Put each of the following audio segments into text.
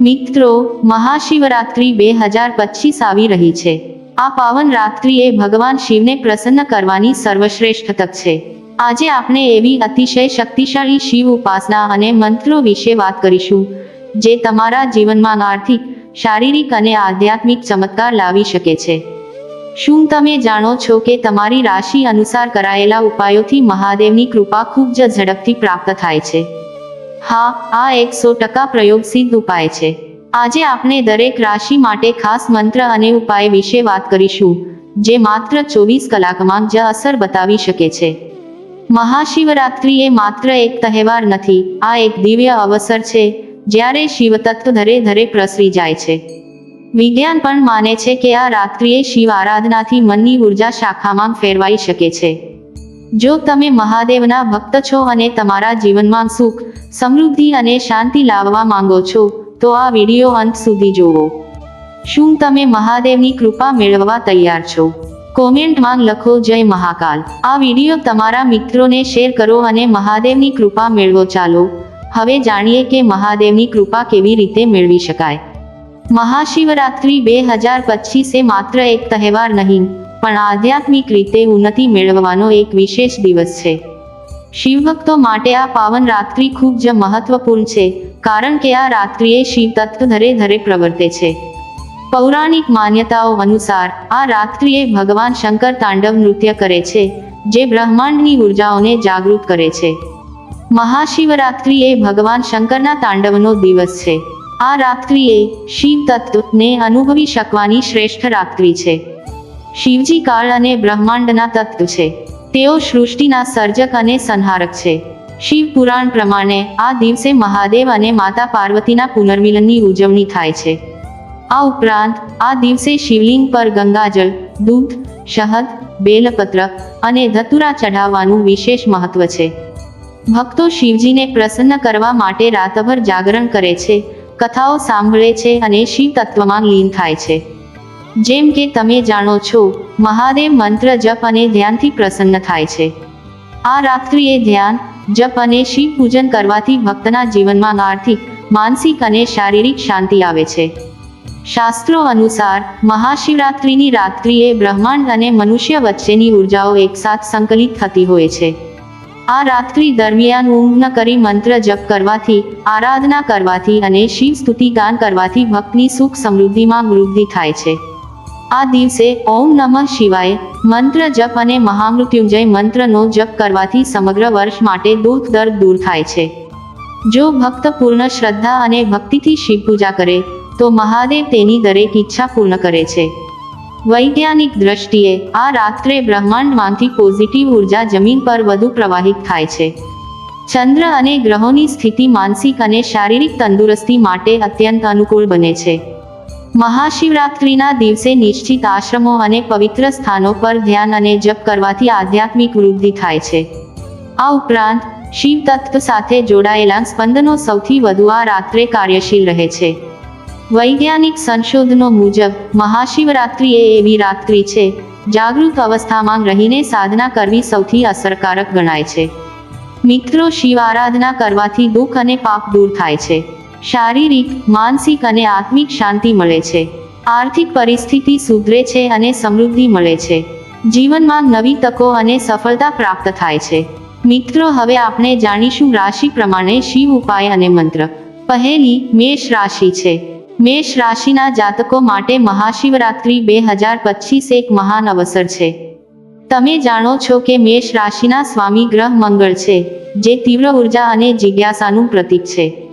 મિત્રો, મહાશિવરાત્રિ બે હજાર પચીસ આવી રહી છે. આ પાવન રાત્રિ એ ભગવાન શિવને પ્રસન્ન કરવાની સર્વશ્રેષ્ઠ તક છે. આજે આપણે એવી અતિશય શક્તિશાળી શિવ ઉપાસના અને મંત્રો વિશે વાત કરીશું, જે તમારા જીવનમાં આર્થિક, શારીરિક અને આધ્યાત્મિક ચમત્કાર લાવી શકે છે. શું તમે જાણો છો કે તમારી રાશિ અનુસાર કરાયેલા ઉપાયોથી મહાદેવની કૃપા ખૂબ જ ઝડપથી પ્રાપ્ત થાય છે? હા, આ એકસો ટકા પ્રયોગ સિદ્ધ ઉપાય છે. આજે આપણે દરેક રાશિ માટે ખાસ મંત્ર અને ઉપાય વિશે વાત કરીશું, જે માત્ર ચોવીસ કલાકમાં જ અસર બતાવી શકે છે. મહાશિવરાત્રિ એ માત્ર એક તહેવાર નથી, આ એક દિવ્ય અવસર છે, જ્યારે શિવ તત્વ ધરે ધરે પ્રસરી જાય છે. વિજ્ઞાન પણ માને છે કે આ રાત્રિએ શિવ આરાધનાથી મનની ઊર્જા શાખામાં ફેરવાઈ શકે છે. જો તમે મહાદેવના ભક્ત છો અને તમારા જીવનમાં સુખ, સમૃદ્ધિ અને શાંતિ લાવવા માંગો છો, તો આ વીડિયો અંત સુધી જુઓ. શું તમે મહાદેવની કૃપા મેળવવા તૈયાર છો? કોમેન્ટમાં લખો જય મહાકાલ. આ વીડિયો તમારા મિત્રોને શેર કરો અને મહાદેવની કૃપા મેળવો ચાલો. હવે જાણીએ કે મહાદેવની કૃપા કેવી રીતે મેળવી શકાય. મહાશિવરાત્રિ બે હજાર પચીસે માત્ર એક તહેવાર નહીં પણ આધ્યાત્મિક રીતે ઉન્નતિ મેળવવાનો એક વિશેષ દિવસ છે. શિવભક્તો માટે આ પાવન રાત્રિ ખૂબ જ મહત્વપૂર્ણ છે, કારણ કે આ રાત્રિએ શિવ તત્વ ધરે ધરે પ્રવર્તે છે. પૌરાણિક માન્યતાઓ અનુસાર, આ રાત્રિએ ભગવાન શંકર તાંડવ નૃત્ય કરે છે, જે બ્રહ્માંડની ઉર્જાઓને જાગૃત કરે છે. મહાશિવરાત્રિ એ ભગવાન શંકરના તાંડવનો દિવસ છે. આ રાત્રિએ શિવ તત્વને અનુભવી શકવાની શ્રેષ્ઠ રાત્રિ છે. શિવજી કાળ અને બ્રહ્માંડના તત્વ છે. તેઓ સૃષ્ટિના સર્જક અને સંહારક છે. શિવ પુરાણ પ્રમાણે આ દિવસે મહાદેવ અને માતા પાર્વતીના પુનર્મિલનની ઉજવણી થાય છે. આ ઉપરાંત, આ દિવસે શિવલિંગ પર ગંગાજળ, દૂધ, શહદ, બેલપત્ર અને ધતુરા ચઢાવવાનું વિશેષ મહત્વ છે. ભક્તો શિવજીને પ્રસન્ન કરવા માટે રાતભર જાગરણ કરે છે, કથાઓ સાંભળે છે અને શિવ તત્વમાં લીન થાય છે. જેમ કે તમે જાણો છો, મહાદેવ મંત્ર જપ અને ધ્યાનથી પ્રસન્ન થાય છે. આ રાત્રિએ ધ્યાન, જપ અને શિવ પૂજન કરવાથી ભક્તના જીવનમાં આર્થિક, માનસિક અને શારીરિક શાંતિ આવે છે. શાસ્ત્રો અનુસાર, મહાશિવરાત્રિની રાત્રિએ બ્રહ્માંડ અને મનુષ્ય વચ્ચેની ઉર્જાઓ એકસાથ સંકલિત થતી હોય છે. આ રાત્રિ દરમિયાન ઊંઘ ન કરી મંત્ર જપ કરવાથી, આરાધના કરવાથી અને શિવ સ્તુતિ ગાન કરવાથી ભક્તની સુખ સમૃદ્ધિમાં વૃદ્ધિ થાય છે. આ દિવસે ઓમ નમઃ શિવાય મંત્ર જપ અને મહામૃત્યુંજય મંત્રનો જપ કરવાથી સમગ્ર વર્ષ માટે દુઃખ દર્દ દૂર થાય છે. જો ભક્ત પૂર્ણ શ્રદ્ધા અને ભક્તિથી શિવ પૂજા કરે, તો મહાદેવ તેની દરેક ઈચ્છા પૂર્ણ કરે છે. વૈજ્ઞાનિક દ્રષ્ટિએ આ રાત્રે બ્રહ્માંડમાંથી પોઝિટિવ ઊર્જા જમીન પર વધુ પ્રવાહિત થાય છે. ચંદ્ર અને ગ્રહોની સ્થિતિ માનસિક અને શારીરિક તંદુરસ્તી માટે અત્યંત અનુકૂળ બને છે. મહાશિવરાત્રિના દિવસે નિશ્ચિત આશ્રમો અને પવિત્ર સ્થાનો પર ધ્યાન અને જપ કરવાથી આધ્યાત્મિક વૃદ્ધિ થાય છે. આ ઉપરાંત, શિવ તત્વ સાથે જોડાયેલા સ્પંદનો સૌથી વધુ આ રાત્રે કાર્યશીલ રહે છે. વૈજ્ઞાનિક સંશોધનો મુજબ મહાશિવરાત્રિ એ એવી રાત્રિ છે, જાગૃત અવસ્થામાં રહીને સાધના કરવી સૌથી અસરકારક ગણાય છે. મિત્રો, શિવ આરાધના કરવાથી દુઃખ અને પાપ દૂર થાય છે. શારીરિક, માનસિક અને આત્મિક શાંતિ મળે છે. આર્થિક પરિસ્થિતિ સુધરે છે અને સમૃદ્ધિ મળે છે. જીવનમાં નવી તકો અને સફળતા પ્રાપ્ત થાય છે. મિત્રો, હવે આપણે જાણીશું રાશિ પ્રમાણે શિવ ઉપાય અને મંત્ર. પહેલી, મેષ રાશિ છે. મેષ રાશિના જાતકો માટે મહાશિવરાત્રિ બે હજાર પચીસ એક મહાન અવસર છે. તમે જાણો છો કે મેષ રાશિના સ્વામી ગ્રહ મંગળ છે, જે તીવ્ર ઊર્જા અને જિજ્ઞાસાનું પ્રતીક છે.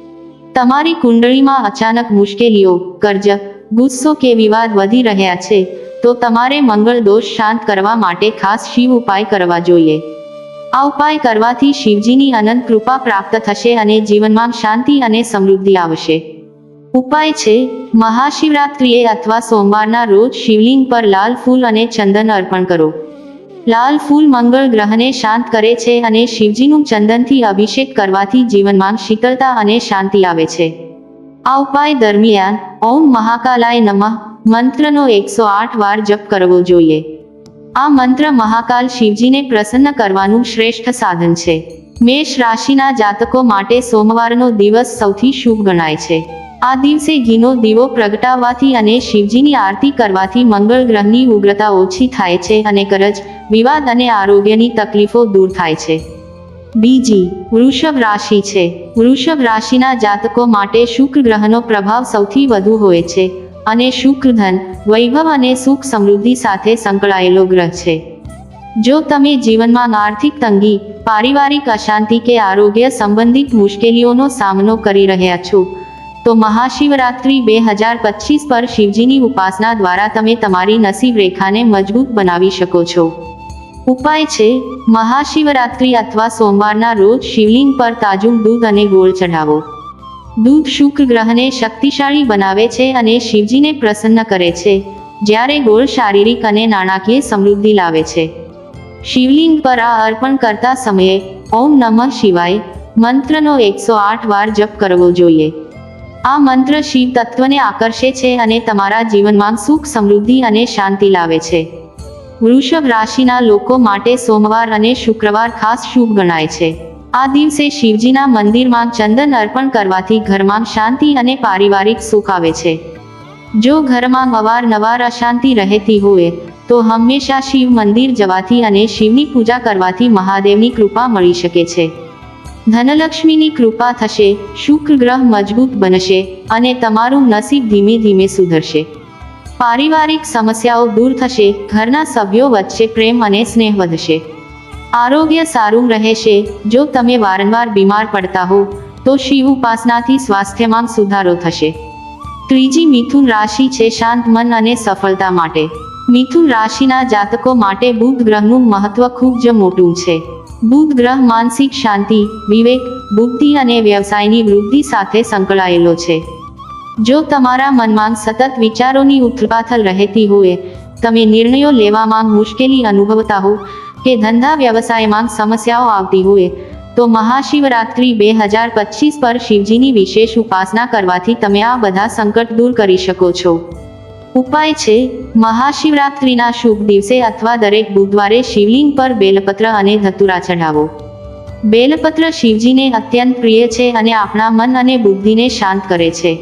તમારી કુંડળીમાં અચાનક મુશ્કેલીઓ, કર્જ, ગુસ્સો કે વિવાદ વધી રહ્યા છે, તો તમારે મંગળ દોષ શાંત કરવા માટે ખાસ શિવ ઉપાય કરવા જોઈએ. આ ઉપાય કરવાથી શિવજીની અનંત કૃપા પ્રાપ્ત થશે અને જીવનમાં શાંતિ અને સમૃદ્ધિ આવશે. ઉપાય છે, મહાશિવરાત્રિએ અથવા સોમવારના રોજ શિવલિંગ પર લાલ ફૂલ અને ચંદન અર્પણ કરો. લાલ ફૂલ મંગળ ગ્રહને શાંત કરે છે અને શિવજીનું ચંદનથી અભિષેક કરવાથી જીવનમાં શીતળતા અને શાંતિ આવે છે. આ ઉપાય દરમિયાન ઓમ મહાકાલાય નમઃ મંત્રનો એકસો આઠ વાર જપ કરવો જોઈએ. આ મંત્ર મહાકાલ શિવજીને પ્રસન્ન કરવાનું શ્રેષ્ઠ સાધન છે. મેષ રાશિના જાતકો માટે સોમવારનો દિવસ સૌથી શુભ ગણાય છે. આ દિવસે ઘીનો દીવો પ્રગટાવવાથી અને શિવજીની આરતી કરવાથી મંગળ ગ્રહની ઉગ્રતા ઓછી થાય છે અને કરજ વિવાદ અને આરોગ્યની તકલીફો દૂર થાય છે. બીજી, વૃષભ રાશિ છે. વૃષભ રાશિના જાતકો માટે શુક્ર ગ્રહનો પ્રભાવ સૌથી વધુ હોય છે અને શુક્ર ધન, વૈભવ અને સુખ સમૃદ્ધિ સાથે સંકળાયેલો ગ્રહ છે. જો તમે જીવનમાં આર્થિક તંગી, પારિવારિક અશાંતિ કે આરોગ્ય સંબંધિત મુશ્કેલીઓનો સામનો કરી રહ્યા છો તો મહાશિવરાત્રિ બે હજાર પચીસ પર શિવજીની ઉપાસના દ્વારા તમે તમારી નસીબ રેખાને મજબૂત બનાવી શકો છો. ઉપાય છે, મહાશિવરાત્રિ અથવા સોમવારના રોજ શિવલિંગ પર તાજું દૂધ અને ગોળ ચઢાવો. દૂધ શુક્ર ગ્રહને શક્તિશાળી બનાવે છે અને શિવજીને પ્રસન્ન કરે છે, જ્યારે ગોળ શારીરિક અને નાણાકીય સમૃદ્ધિ લાવે છે. શિવલિંગ પર આ અર્પણ કરતા સમયે ઓમ નમઃ શિવાય મંત્રનો એકસો આઠ વાર જપ કરવો જોઈએ. આ મંત્ર શિવ તત્વને આકર્ષે છે અને તમારા જીવનમાં સુખ, સમૃદ્ધિ અને શાંતિ લાવે છે. વૃષભ રાશિના લોકો માટે સોમવાર અને શુક્રવાર ખાસ શુભ ગણાય છે. આ દિવસે શિવજીના મંદિરમાં ચંદન અર્પણ કરવાથી ઘરમાં શાંતિ અને પારિવારિક સુખ આવે છે. જો ઘરમાં અવારનવાર અશાંતિ રહેતી હોય, તો હંમેશા શિવ મંદિર જવાથી અને શિવની પૂજા કરવાથી મહાદેવની કૃપા મળી શકે છે. ધનલક્ષ્મીની કૃપા થશે, શુક્ર ગ્રહ મજબૂત બનશે અને તમારું નસીબ ધીમે ધીમે સુધરશે. પારિવારિક સમસ્યાઓ દૂર થશે, ઘરના સભ્યો વચ્ચે પ્રેમ અને સ્નેહ વધશે. આરોગ્ય સારું રહેશે, જો તમે વારંવાર બીમાર પડતા હો, તો શિવ ઉપાસનાથી સ્વાસ્થ્યમાં સુધારો થશે. ત્રીજી મિથુન રાશિ છે શાંત મન અને સફળતા માટે. મિથુન રાશિના જાતકો માટે બુધ ગ્રહનું મહત્વ ખૂબ જ મોટું છે. બુધ ગ્રહ માનસિક શાંતિ, વિવેક, બુદ્ધિ અને વ્યવસાયની વૃદ્ધિ સાથે સંકળાયેલો છે. જો તમારા મનમાં સતત વિચારોની ઉથલપાથલ રહેતી હોય, તમે નિર્ણયો લેવામાં મુશ્કેલી અનુભવતા હો કે ધંધા વ્યવસાયમાં સમસ્યાઓ આવતી હોય, તો મહાશિવરાત્રિ બે હજાર પચીસ પર શિવજીની વિશેષ ઉપાસના કરવાથી તમે આ બધા સંકટ દૂર કરી શકો છો. ઉપાય છે, મહાશિવરાત્રિના શુભ દિવસે અથવા દરેક બુધવારે શિવલિંગ પર બેલપત્ર અને ધતુરા ચઢાવો. બેલપત્ર શિવજીને અત્યંત પ્રિય છે અને આપણા મન અને બુદ્ધિને શાંત કરે છે.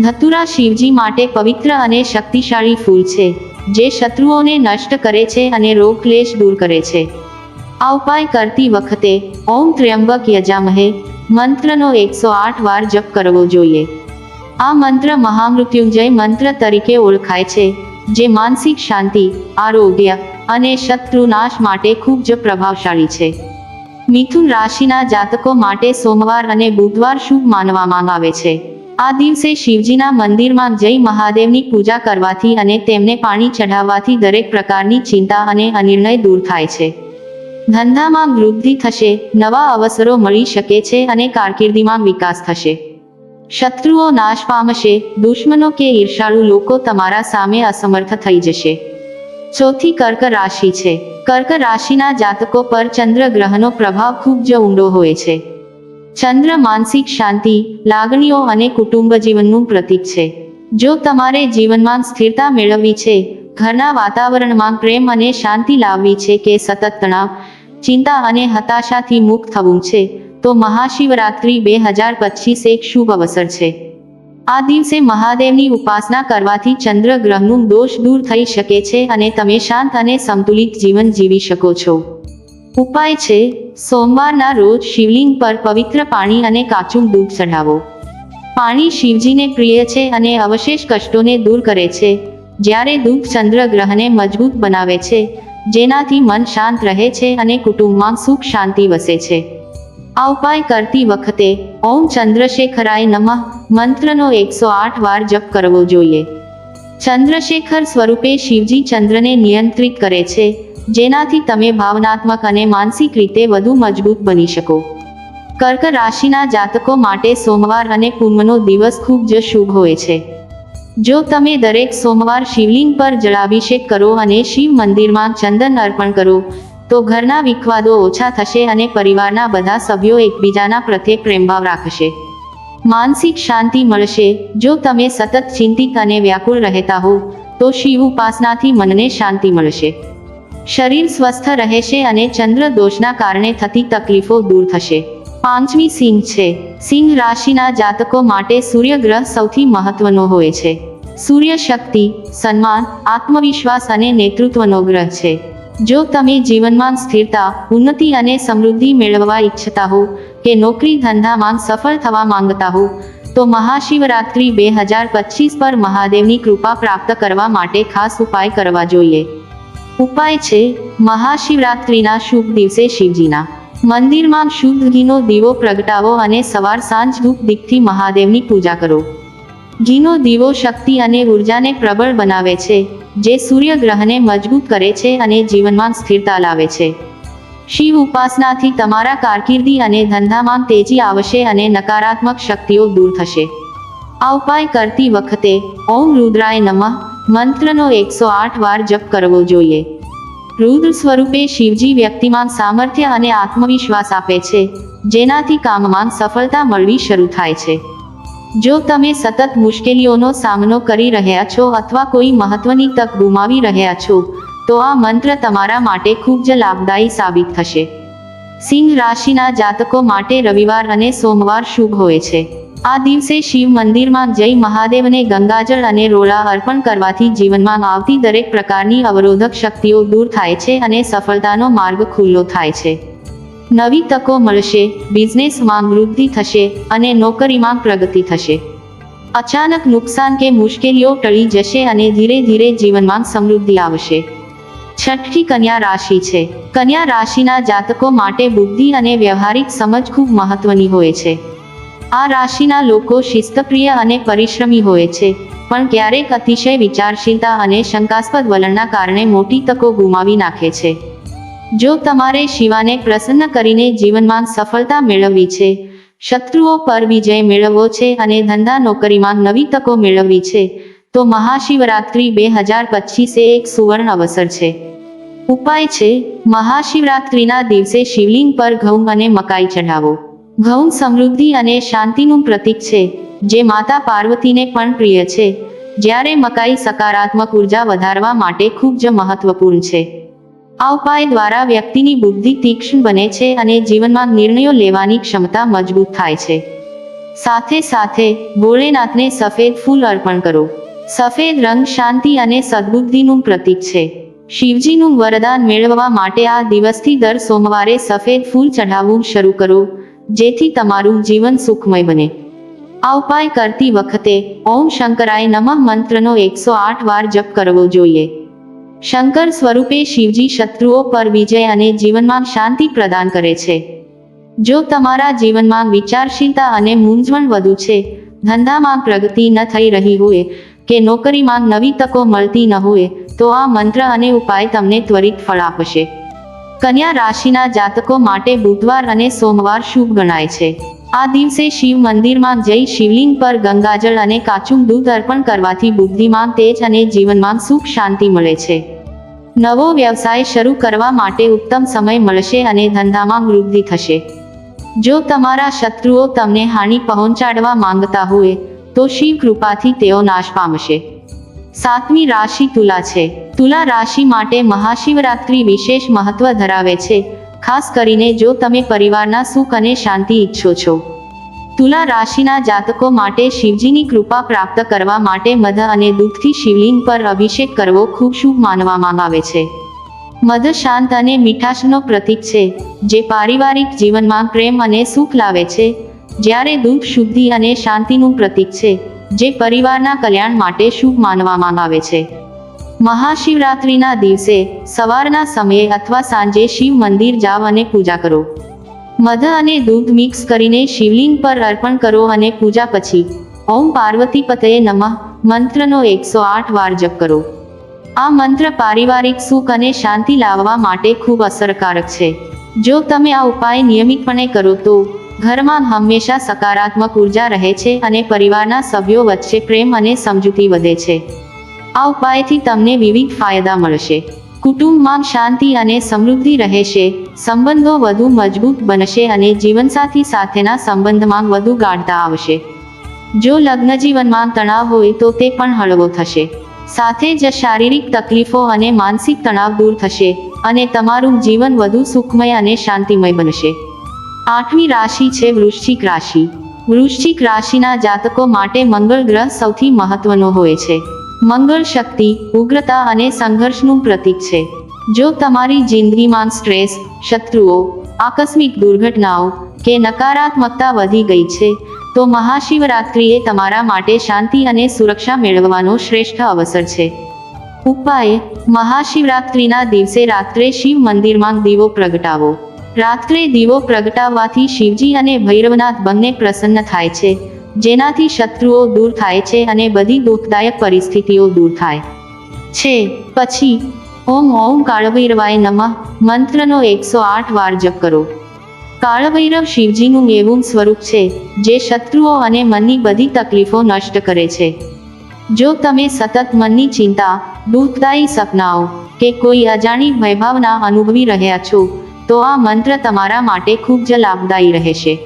ધતુરા શિવજી માટે પવિત્ર અને શક્તિશાળી ફૂલ છે, જે શત્રુઓને નષ્ટ કરે છે અને રોગ ક્લેશ દૂર કરે છે. આ ઉપાય કરતી વખતે ઓમ ત્ર્યંબક યજામહે, મંત્રનો એકસો આઠ વાર જપ કરવો જોઈએ. આ મંત્ર મહામૃત્યુંજય મંત્ર તરીકે ઓળખાય છે, જે માનસિક શાંતિ, આરોગ્ય અને શત્રુનાશ માટે ખૂબ જ પ્રભાવશાળી છે. મિથુન રાશિના જાતકો માટે સોમવાર અને બુધવાર શુભ માનવામાં આવે છે. આ દિવસે શિવજીના મંદિરમાં જઈ મહાદેવની પૂજા કરવાથી અને તેમને પાણી ચઢાવવાથી દરેક પ્રકારની ચિંતા અને અનિર્ણય દૂર થાય છે. ધંધામાં વૃદ્ધિ થશે, નવા અવસરો મળી શકે છે અને કારકિર્દીમાં વિકાસ થશે. શત્રુઓ નાશ પામશે, દુશ્મનો કે ઈર્ષાળુ લોકો તમારા સામે અસમર્થ થઈ જશે. ચોથી કર્ક રાશિ છે. કર્ક રાશિના જાતકો પર ચંદ્ર ગ્રહનો પ્રભાવ ખૂબ જ ઊંડો હોય છે. ચંદ્ર માનસિક શાંતિ, લાગણીઓ અને કુટુંબ જીવનનું પ્રતીક છે. જો તમારે જીવનમાં સ્થિરતા મેળવવી છે, ઘરના વાતાવરણમાં પ્રેમ અને શાંતિ લાવવી છે કે સતત તણાવ, ચિંતા અને હતાશાથી મુક્ત થવું છે તો મહાશિવરાત્રિ બે હજાર પચીસ એક શુભ અવસર છે. આ દિવસે મહાદેવની ઉપાસના કરવાથી ચંદ્ર ગ્રહનું દોષ દૂર થઈ શકે છે અને તમે શાંત અને સંતુલિત જીવન જીવી શકો છો. ઉપાય છે, સોમવારના રોજ શિવલિંગ પર પવિત્ર પાણી અને કાચું દૂધ ચઢાવો. પાણી શિવજીને પ્રિય છે અને અવશેષ કષ્ટોને દૂર કરે છે. જ્યારે દૂધ ચંદ્ર ગ્રહને મજબૂત બનાવે છે, જેનાથી મન શાંત રહે છે અને કુટુંબમાં સુખ શાંતિ વસે છે. આ ઉપાય કરતી વખતે ઓમ ચંદ્રશેખરાય નમઃ મંત્રનો એકસો આઠ વાર જપ કરવો જોઈએ. ચંદ્રશેખર સ્વરૂપે શિવજી ચંદ્રને નિયંત્રિત કરે છે, જેનાથી તમે ભાવનાત્મક અને માનસિક રીતે વધુ મજબૂત બની શકો. કર્ક રાશિના જાતકો માટે સોમવાર અને પૂર્ણનો દિવસ ખૂબ જ શુભ હોય છે. જો તમે દરેક સોમવાર શિવલિંગ પર જળાભિષેક કરો અને શિવ મંદિરમાં ચંદન અર્પણ કરો તો ઘરના વિખવાદો ઓછા થશે અને પરિવારના બધા સભ્યો એકબીજાના પ્રત્યે પ્રેમભાવ રાખશે. માનસિક શાંતિ મળશે. જો તમે સતત ચિંતિત અને વ્યાકુળ રહેતા હો, તો શિવ ઉપાસનાથી મનને શાંતિ મળશે. શરીર સ્વસ્થ રહેશે અને ચંદ્ર દોષના કારણે થતી તકલીફો દૂર થશે. પાંચમી સિંહ છે. સિંહ રાશિના જાતકો માટે સૂર્યગ્રહ સૌથી મહત્વનો હોય છે. સૂર્ય શક્તિ સન્માન, આત્મવિશ્વાસ અને નેતૃત્વનો ગ્રહ છે. જો તમે જીવનમાં સ્થિરતા, ઉન્નતિ અને સમૃદ્ધિ મેળવવા ઈચ્છતા હો, કે નોકરી ધંધામાં સફળ થવા માંગતા હો, તો મહાશિવરાત્રિ બે હજાર પચીસ પર મહાદેવની કૃપા પ્રાપ્ત કરવા માટે ખાસ ઉપાય કરવા જોઈએ. ઉપાય છે, મહાશિવરાત્રિના શુભ દિવસે શિવજીના. મંદિરમાં શુદ્ધ ઘીનો દીવો પ્રગટાવો અને સવાર સાંજ ધૂપ દીપથી મહાદેવની પૂજા કરો. ઘીનો દીવો શક્તિ અને ઉર્જાને પ્રબળ બનાવે છે. જે સૂર્યગ્રહને મજબૂત કરે છે અને જીવનમાં સ્થિરતા લાવે છે. શિવ ઉપાસનાથી તમારા કારકિર્દી અને ધંધામાં તેજી આવશે અને નકારાત્મક શક્તિઓ દૂર થશે. આ ઉપાય કરતી વખતે ઓમ રુદ્રાય નમઃ, મંત્રનો એકસો આઠ વાર જપ કરવો જોઈએ. રુદ્ર સ્વરૂપે શિવજી વ્યક્તિમાં સામર્થ્ય અને આત્મવિશ્વાસ આપે છે, જેનાથી કામમાં સફળતા મળવી શરૂ થાય છે. જો તમે સતત મુશ્કેલીઓનો સામનો કરી રહ્યા છો અથવા કોઈ મહત્વની તક ગુમાવી રહ્યા છો, તો આ મંત્ર તમારા માટે ખૂબ જ લાભદાયી સાબિત થશે. સિંહ રાશિના જાતકો માટે રવિવાર અને સોમવાર શુભ હોય છે. આ દિવસે શિવ મંદિરમાં જઈ મહાદેવને ગંગાજળ અને રોળા અર્પણ કરવાથી જીવનમાં આવતી દરેક પ્રકારની અવરોધક શક્તિઓ દૂર થાય છે અને સફળતાનો માર્ગ ખુલ્લો થાય છે. નવી તકો મળશે, બિઝનેસમાં વૃદ્ધિ થશે અને નોકરીમાં પ્રગતિ થશે. અચાનક નુકસાન કે મુશ્કેલીઓ ટળી જશે અને ધીરે ધીરે જીવનમાં સમૃદ્ધિ આવશે. છઠ્ઠી કન્યા રાશિ છે. કન્યા રાશિના જાતકો માટે બુદ્ધિ અને વ્યવહારિક સમજ ખૂબ મહત્વની હોય છે. આ રાશિના લોકો શિસ્તપ્રિય અને પરિશ્રમી હોય છે, પણ ક્યારેક અતિશય વિચારશીલતા અને શંકાસ્પદ વલણના કારણે મોટી તકો ગુમાવી નાખે છે. જો તમારે શિવાને પ્રસન્ન કરીને જીવનમાં સફળતા મેળવવી છે, શત્રુઓ પર વિજય મેળવવો છે અને ધંધા નોકરીમાં નવી તકો મેળવવી છે, તો મહાશિવરાત્રિ બે હજાર પચીસ એક સુવર્ણ અવસર છે. ઉપાય છે, મહાશિવરાત્રિના દિવસે શિવલિંગ પર ઘઉં અને મકાઈ ચઢાવો. ઘઉં સમૃદ્ધિ અને શાંતિનું પ્રતીક છે, જે માતા પાર્વતીને પણ પ્રિય છે. જ્યારે મકાઈ સકારાત્મક ઊર્જા વધારવા માટે ખૂબ જ મહત્વપૂર્ણ છે. આ ઉપાય દ્વારા વ્યક્તિની બુદ્ધિ તીક્ષ્ણ બને છે અને જીવનમાં નિર્ણયો લેવાની ક્ષમતા મજબૂત થાય છે. સાથે સાથે, ભોળેનાથને સફેદ ફૂલ અર્પણ કરો. સફેદ રંગ શાંતિ અને સદબુદ્ધિનું પ્રતીક છે. શિવજીનું વરદાન મેળવવા માટે આ દિવસથી દર સોમવારે સફેદ ફૂલ ચઢાવવું શરૂ કરો, જેથી તમારું જીવન સુખમય બને. આ ઉપાય કરતી વખતે, ઓમ શંકરાય નમઃ મંત્રનો એકસો આઠ વાર જપ કરવો જોઈએ. શંકર સ્વરૂપે શિવજી શત્રુઓ પર વિજય અને જીવનમાં શાંતિ પ્રદાન કરે છે. જો તમારા જીવનમાં વિચારશીલતા અને મૂંઝવણ વધુ છે, ધંધામાં પ્રગતિ ન થઈ રહી હોય કે નોકરીમાં નવી તકો મળતી ન હોય, તો આ મંત્ર અને ઉપાય તમને ત્વરિત ફળ આપશે. કન્યા રાશિના જાતકો માટે બુધવાર અને સોમવાર શુભ ગણાય છે. આ દિવસે શિવ મંદિરમાં જઈ શિવલિંગ પર ગંગાજળ અને કાચું દૂધ અર્પણ કરવાથી બુદ્ધિમાં તેજ અને જીવનમાં સુખ શાંતિ મળે છે. નવો વ્યવસાય શરૂ કરવા માટે ઉત્તમ સમય મળશે અને ધંધામાં વૃદ્ધિ થશે. જો તમારા શત્રુઓ તમને હાનિ પહોંચાડવા માંગતા હોય, તો શિવ કૃપાથી તેઓ નાશ પામશે. સાતમી રાશિ તુલા છે. તુલા રાશિ માટે મહાશિવરાત્રિ વિશેષ મહત્વ ધરાવે છે, ખાસ કરીને જો તમે પરિવારના સુખ અને શાંતિ ઈચ્છો છો. તુલા રાશિના જાતકો માટે શિવજીની કૃપા પ્રાપ્ત કરવા માટે મધ અને દૂધથી શિવલિંગ પર અભિષેક કરવો ખૂબ શુભ માનવામાં આવે છે. મધ શાંત અને મીઠાશનો પ્રતીક છે, જે પારિવારિક જીવનમાં પ્રેમ અને સુખ લાવે છે. જ્યારે દૂધ શુદ્ધિ અને શાંતિનું પ્રતીક છે, જે પરિવારના કલ્યાણ માટે શુભ માનવામાં આવે છે. મહાશિવરાત્રિના દિવસે સવારના સમયે અથવા સાંજે શિવ મંદિર જાવ અને પૂજા કરો. મધ અને દૂધ મિક્સ કરીને શિવલિંગ પર અર્પણ કરો અને પૂજા પછી ઓમ પાર્વતી પતયે નમઃ. મંત્રનો એકસો આઠ વાર જપ કરો. આ મંત્ર પારિવારિક સુખ અને શાંતિ લાવવા માટે ખૂબ અસરકારક છે. જો તમે આ ઉપાય નિયમિતપણે કરો તો ઘરમાં હંમેશા સકારાત્મક ઊર્જા રહે છે અને પરિવારના સભ્યો વચ્ચે પ્રેમ અને સમજૂતી વધે છે. આ ઉપાયથી તમને વિવિધ ફાયદા મળશે. કુટુંબમાં શાંતિ અને સમૃદ્ધિ રહેશે, સંબંધો વધુ મજબૂત બનશે અને જીવનસાથી સાથેના સંબંધમાં વધુ ગાઢતા આવશે. જો લગ્ન જીવનમાં તણાવ હોય તો તે પણ હળવો થશે. સાથે જ શારીરિક તકલીફો અને માનસિક તણાવ દૂર થશે અને તમારું જીવન વધુ સુખમય અને શાંતિમય બનશે. આઠમી રાશિ છે વૃશ્ચિક રાશિ. વૃશ્ચિક રાશિના જાતકો માટે મંગળ ગ્રહ સૌથી મહત્વનો હોય છે. મંગળ શક્તિ, ઉગ્રતા અને સંઘર્ષનું પ્રતીક છે. જો તમારી જિંદગીમાં સ્ટ્રેસ, શત્રુઓ, આકસ્મિક દુર્ઘટનાઓ કે નકારાત્મકતા વધી ગઈ છે, તો મહાશિવરાત્રિએ તમારા માટે શાંતિ અને સુરક્ષા મેળવવાનો શ્રેષ્ઠ અવસર છે. ઉપાય, મહાશિવરાત્રિના દિવસે રાત્રે શિવ મંદિરમાં દીવો પ્રગટાવો. રાત્રે દીવો પ્રગટાવવાથી શિવજી અને ભૈરવનાથ બંને પ્રસન્ન થાય છે. જેનાથી શત્રુઓ દૂર થાય છે અને બધી દુઃખદાયક પરિસ્થિતિઓ દૂર થાય છે. પછી, ઓમ ઓમ કાળભૈરવાય નમઃ. મંત્રનો એકસો આઠ વાર જપ કરો. કાળભૈરવ શિવજીનું એવું સ્વરૂપ છે, જે શત્રુઓ અને મનની બધી તકલીફો નષ્ટ કરે છે. જો તમે સતત મનની ચિંતા, દુઃખદાયી સપનાઓ કે કોઈ અજાણી ભયભાવના અનુભવી રહ્યા છો, તો આ મંત્ર તમારા માટે ખૂબ જ લાભદાયી રહેશે.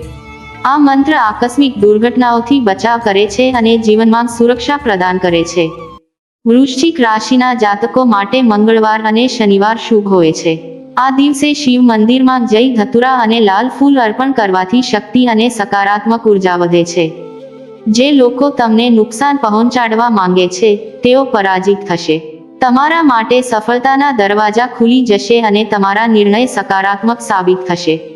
આ મંત્ર આકસ્મિક દુર્ઘટનાઓથી બચાવ કરે છે અને જીવનમાં સુરક્ષા પ્રદાન કરે છે. વૃશ્ચિક રાશિના જાતકો માટે મંગળવાર અને શનિવાર શુભ હોય છે. આ દિવસે શિવ મંદિરમાં જઈ ધતુરા અને લાલ ફૂલ અર્પણ કરવાથી શક્તિ અને સકારાત્મક ઊર્જા વધે છે. જે લોકો તમને નુકસાન પહોંચાડવા માંગે છે, તેઓ પરાજિત થશે. તમારા માટે સફળતાના દરવાજા ખુલી જશે અને તમારા નિર્ણય સકારાત્મક સાબિત થશે.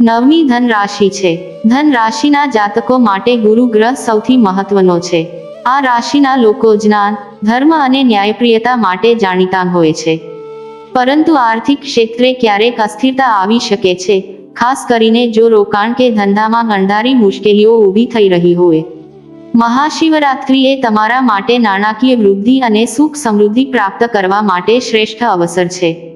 નવમી ધન રાશિ છે. ધન રાશિના જાતકો માટે ગુરુ ગ્રહ સૌથી મહત્વનો છે. આ રાશિના લોકો જ્ઞાન, ધર્મ અને ન્યાયપ્રિયતા માટે જાણીતા હોય છે. પરંતુ આર્થિક ક્ષેત્રે ક્યારેક અસ્થિરતા આવી શકે છે, ખાસ કરીને જો રોકાણ કે ધંધામાં ગંધારી મુશ્કેલીઓ ઊભી થઈ રહી હોય. મહાશિવરાત્રિ એ તમારા માટે નાણાકીય વૃદ્ધિ અને સુખ સમૃદ્ધિ પ્રાપ્ત કરવા માટે શ્રેષ્ઠ અવસર છે.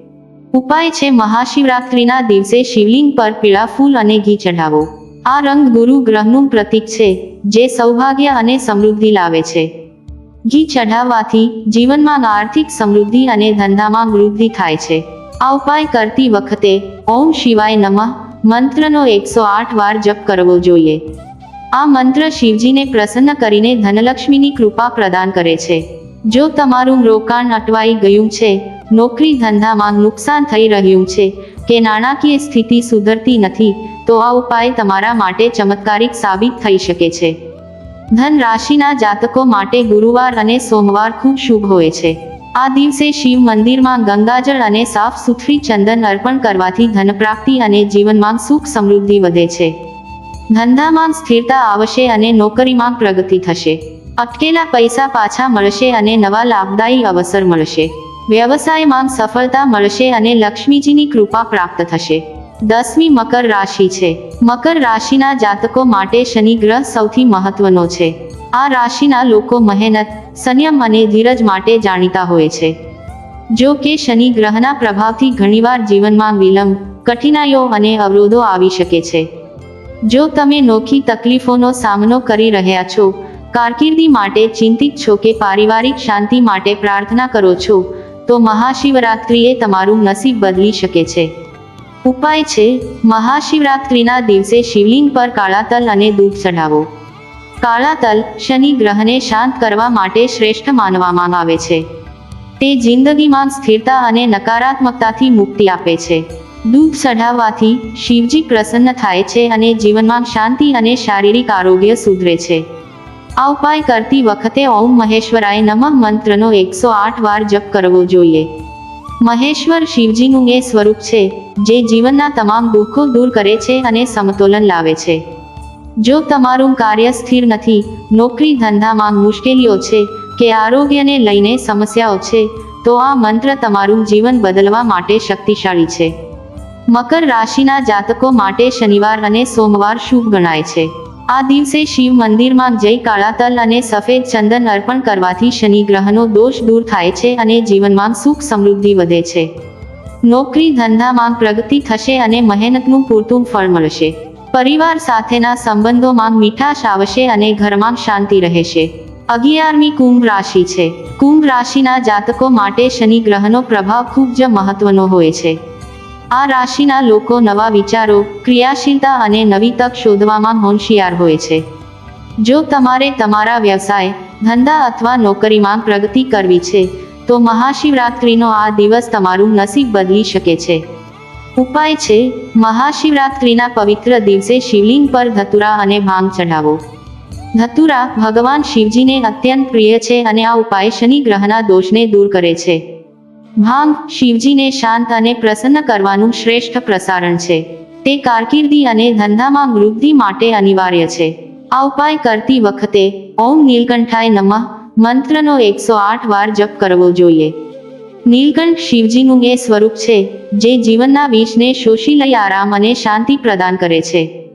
ઉપાય છે મહાશિવરાત્રિના દિવસે શિવલિંગ પર પીળા ફૂલ અને ઘી ચઢાવો. આ રંગ ગુરુ ગ્રહનું પ્રતીક છે, જે સૌભાગ્ય અને સમૃદ્ધિ લાવે છે. ઘી ચઢાવવાથી જીવનમાં આર્થિક સમૃદ્ધિ અને ધંધામાં વૃદ્ધિ થાય છે. આ ઉપાય કરતી વખતે ઓમ શિવાય નમઃ, મંત્રનો એકસો આઠ વાર જપ કરવો જોઈએ. આ મંત્ર શિવજીને પ્રસન્ન કરીને ધનલક્ષ્મીની કૃપા પ્રદાન કરે છે. જો તમારું રોકાણ અટવાઈ ગયું છે, નોકરી ધંધામાં નુકસાન થઈ રહ્યું છે, કે નાણાકીય સ્થિતિ સુધરતી નથી, તો આ ઉપાય તમારા માટે ચમત્કારિક સાબિત થઈ શકે છે. ધન રાશિના જાતકો માટે ગુરુવાર અને સોમવાર ખૂબ શુભ હોય છે. આ દિવસે શિવ મંદિરમાં ગંગાજળ અને સાફ સુથરી ચંદન અર્પણ કરવાથી ધન પ્રાપ્તિ અને જીવનમાં સુખ સમૃદ્ધિ વધે છે. ધંધામાં સ્થિરતા આવશે અને નોકરીમાં પ્રગતિ થશે. અટકેલા પૈસા પાછા મળશે અને નવા લાભદાયી અવસર મળશે. વ્યવસાયમાં સફળતા મળશે અને લક્ષ્મીજીની કૃપા પ્રાપ્ત થશે. દસમી મકર રાશિ છે. મકર રાશિના જાતકો માટે શનિ ગ્રહ સૌથી મહત્વનો છે. આ રાશિના લોકો મહેનત, સંયમ અને ધીરજ માટે જાણીતા હોય છે. જો કે શનિ ગ્રહના પ્રભાવથી ઘણીવાર જીવનમાં વિલંબ, કઠિનાઈઓ અને અવરોધો આવી શકે છે. જો તમે નોખી તકલીફોનો સામનો કરી રહ્યા છો કારકિર્દી માટે ચિંતિત છો કે પારિવારિક શાંતિ માટે પ્રાર્થના કરો છો, તો મહાશિવરાત્રિએ તમારું નસીબ બદલી શકે છે. ઉપાય છે, મહાશિવરાત્રિના દિવસે શિવલિંગ પર કાળા તલ અને દૂધ ચઢાવો. કાળા તલ શનિ ગ્રહને શાંત કરવા માટે શ્રેષ્ઠ માનવામાં આવે છે. તે જિંદગીમાં સ્થિરતા અને નકારાત્મકતાથી મુક્તિ આપે છે. દૂધ ચઢાવવાથી શિવજી પ્રસન્ન થાય છે અને જીવનમાં શાંતિ અને શારીરિક આરોગ્ય સુધરે છે. આ ઉપાય કરતી વખતે ઓમ મહેશ્વરાય નમઃ મંત્રનો એકસો આઠ વાર જપ કરવો જોઈએ. મહેશ્વર શિવજીનું એ સ્વરૂપ છે, જે જીવનના તમામ દુઃખો દૂર કરે છે અને સમતોલન લાવે છે. જો તમારું કાર્ય સ્થિર નથી, નોકરી ધંધામાં મુશ્કેલીઓ છે, કે આરોગ્યને લઈને સમસ્યાઓ છે, તો આ મંત્ર તમારું જીવન બદલવા માટે શક્તિશાળી છે. મકર રાશિના જાતકો માટે શનિવાર અને સોમવાર શુભ ગણાય છે. આ દિવસે શિવ મંદિરમાં જઈ કાળા તલ અને સફેદ ચંદન અર્પણ કરવાથી શનિ ગ્રહનો દોષ દૂર થાય છે અને જીવનમાં સુખ સમૃદ્ધિ વધે છે. નોકરી ધંધામાં પ્રગતિ થશે અને મહેનતનું પૂરતું ફળ મળશે. પરિવાર સાથેના સંબંધોમાં મીઠાશ આવશે અને ઘરમાં શાંતિ રહેશે. અગિયારમી કુંભ રાશિ છે. કુંભ રાશિના જાતકો માટે શનિ ગ્રહનો પ્રભાવ ખૂબ જ મહત્વનો હોય છે. આ રાશિના લોકો નવા વિચારો, ક્રિયાશીલતા અને નવી તક શોધવામાં હોશિયાર હોય છે. જો તમારે તમારા વ્યવસાય, ધંધા અથવા નોકરીમાં પ્રગતિ કરવી છે, તો મહાશિવરાત્રિનો આ દિવસ તમારું નસીબ બદલી શકે છે. ઉપાય છે, મહાશિવરાત્રિના પવિત્ર દિવસે શિવલિંગ પર ધતુરા અને ભાંગ ચઢાવો. ધતુરા ભગવાન શિવજીને અત્યંત પ્રિય છે અને આ ઉપાય શનિ ગ્રહના દોષને દૂર કરે છે. ભાંગ શિવજીને શાંત અને પ્રસન્ન કરવાનું શ્રેષ્ઠ પ્રસારણ છે. તે કારકિર્દી અને ધંધામાં વૃદ્ધિ માટે અનિવાર્ય છે. આ ઉપાય કરતી વખતે ઓમ નીલકંઠાય નમઃ, મંત્રનો એકસો આઠ વાર જપ કરવો જોઈએ. નીલકંઠ શિવજીનું એ સ્વરૂપ છે, જે જીવનના વિષને શોષી લઈ આરામ અને શાંતિ પ્રદાન કરે છે.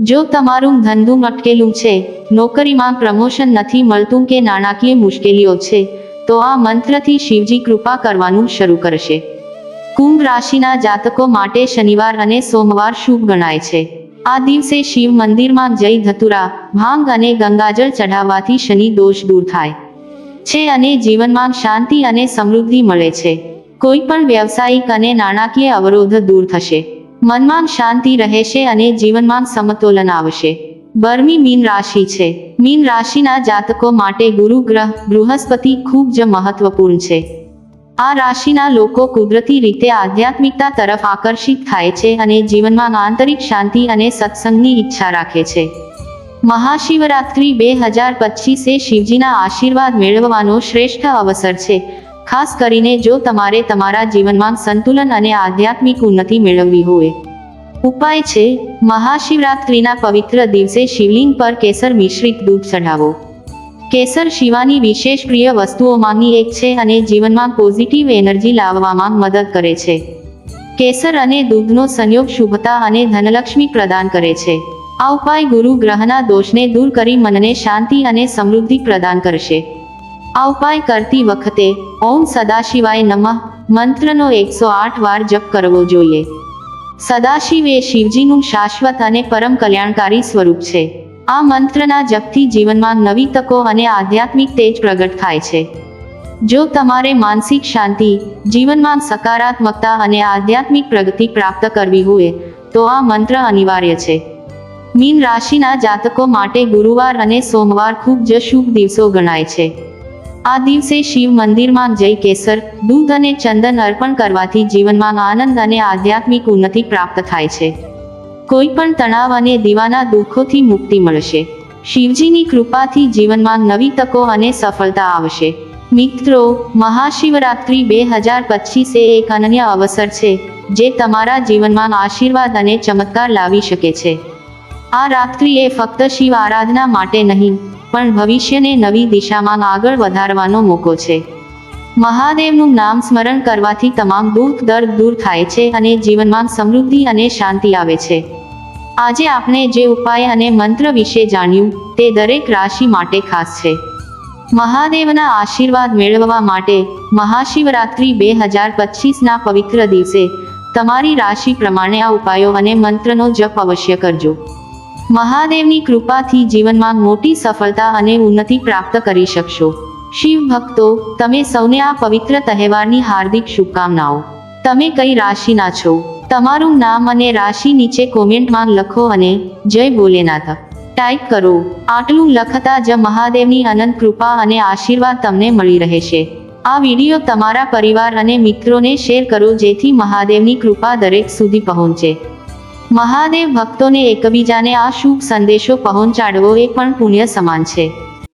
જો તમારું ધંધું અટકેલું છે, નોકરીમાં પ્રમોશન નથી મળતું કે નાણાકીય મુશ્કેલીઓ છે તો આ મંત્રથી શિવજી કૃપા કરવાનું શરૂ કરશે. કુંભ રાશિના જાતકો માટે શનિવાર અને સોમવાર શુભ ગણાય છે. આ દિવસે શિવ મંદિરમાં જઈ ધતુરા, ભાંગ અને ગંગાજળ ચઢાવવાથી શનિ દોષ દૂર થાય. છે અને જીવનમાં શાંતિ અને સમૃદ્ધિ મળે છે. કોઈ પણ વ્યવસાયિક અને નાણાકીય અવરોધ દૂર થશે. મનમાં શાંતિ રહેશે અને જીવનમાં સમતોલન આવશે. બરમી મીન રાશિ છે. મીન રાશિના જાતકો માટે ગુરુ ગ્રહ, બૃહસ્પતિ ખૂબ જ મહત્વપૂર્ણ છે. આ રાશિના લોકો કુદરતી રીતે આધ્યાત્મિકતા તરફ આકર્ષિત થાય છે અને જીવનમાં આંતરિક શાંતિ અને સત્સંગની ઈચ્છા રાખે છે. મહાશિવરાત્રિ બે હજાર પચીસે શિવજીના આશીર્વાદ મેળવવાનો શ્રેષ્ઠ અવસર છે. ખાસ કરીને જો તમારે તમારા જીવનમાં સંતુલન અને આધ્યાત્મિક ઉન્નતિ મેળવવી હોય. ઉપાય છે, મહાશિવરાત્રિના પવિત્ર દિવસે શિવલિંગ પર કેસર મિશ્રિત દૂધ ચઢાવો. કેસર શિવાની વિશેષ પ્રિય વસ્તુઓમાંની એક છે અને જીવનમાં પોઝિટિવ એનર્જી લાવવામાં મદદ કરે છે. કેસર અને દૂધનો સંયોગ શુભતા અને ધનલક્ષ્મી પ્રદાન કરે છે. આ ઉપાય ગુરુ ગ્રહના દોષને દૂર કરી મનને શાંતિ અને સમૃદ્ધિ પ્રદાન કરશે. આ ઉપાય કરતી વખતે ઓમ સદાશિવાય નમઃ મંત્રનો એકસો આઠ વાર જપ કરવો જોઈએ. સદાશિવ એ શિવજીનું શાશ્વત અને પરમ કલ્યાણકારી સ્વરૂપ છે. આ મંત્રના જપથી જીવનમાં નવી તકો અને આધ્યાત્મિક તેજ પ્રગટ થાય છે. જો તમારે માનસિક શાંતિ, જીવનમાં સકારાત્મકતા અને આધ્યાત્મિક પ્રગતિ પ્રાપ્ત કરવી હોય, તો આ મંત્ર અનિવાર્ય છે. મીન રાશિના જાતકો માટે ગુરુવાર અને સોમવાર ખૂબ જ શુભ દિવસો ગણાય છે. આ દિવસે શિવ મંદિરમાં જઈ કેસર, દૂધ અને ચંદન અર્પણ કરવાથી જીવનમાં આનંદ અને આધ્યાત્મિક ઉન્નતિ પ્રાપ્ત થાય છે. કોઈ પણ તણાવ અને દીવાના દુઃખોથી મુક્તિ મળશે. શિવજીની કૃપાથી જીવનમાં નવી તકો અને સફળતા આવશે. મિત્રો, મહાશિવરાત્રિ બે હજાર પચીસ એ એક અનન્ય અવસર છે, જે તમારા જીવનમાં આશીર્વાદ અને ચમત્કાર લાવી શકે છે. આ રાત્રિ એ ફક્ત શિવ આરાધના માટે નહીં પણ ભવિષ્યને નવી દિશામાં આગળ વધારવાનો મોકો છે. મહાદેવનું નામ સ્મરણ કરવાથી તમામ દુઃખ, દર્દ દૂર થાય છે અને જીવનમાં સમૃદ્ધિ અને શાંતિ આવે છે. આજે આપણે જે ઉપાય અને મંત્ર વિશે જાણ્યું, તે દરેક રાશિ માટે ખાસ છે. મહાદેવના આશીર્વાદ મેળવવા માટે મહાશિવરાત્રિ બે હજાર પચીસના પવિત્ર દિવસે તમારી રાશિ પ્રમાણે આ ઉપાયો અને મંત્રનો જપ અવશ્ય કરજો. મહાદેવની કૃપાથી જીવનમાં મોટી સફળતા અને ઉન્નતિ પ્રાપ્ત કરી શકશો. શિવ ભક્તો, તમે સૌને આ પવિત્ર તહેવારની હાર્દિક શુભકામનાઓ. તમે કઈ રાશિના છો? તમારું નામ અને રાશિ નીચે કોમેન્ટમાં લખો અને જય ભોલેનાથ. ટાઈપ કરો, આટલું લખતા જ મહાદેવની અનંત કૃપા અને આશીર્વાદ તમને મળી રહેશે. આ વીડિયો તમારા પરિવાર અને મિત્રોને શેર કરો જેથી મહાદેવની કૃપા દરેક સુધી પહોંચે. મહાદેવ ભક્તોને એકબીજાને આ શુભ સંદેશો પહોંચાડવો એ પણ પુણ્ય સમાન છે.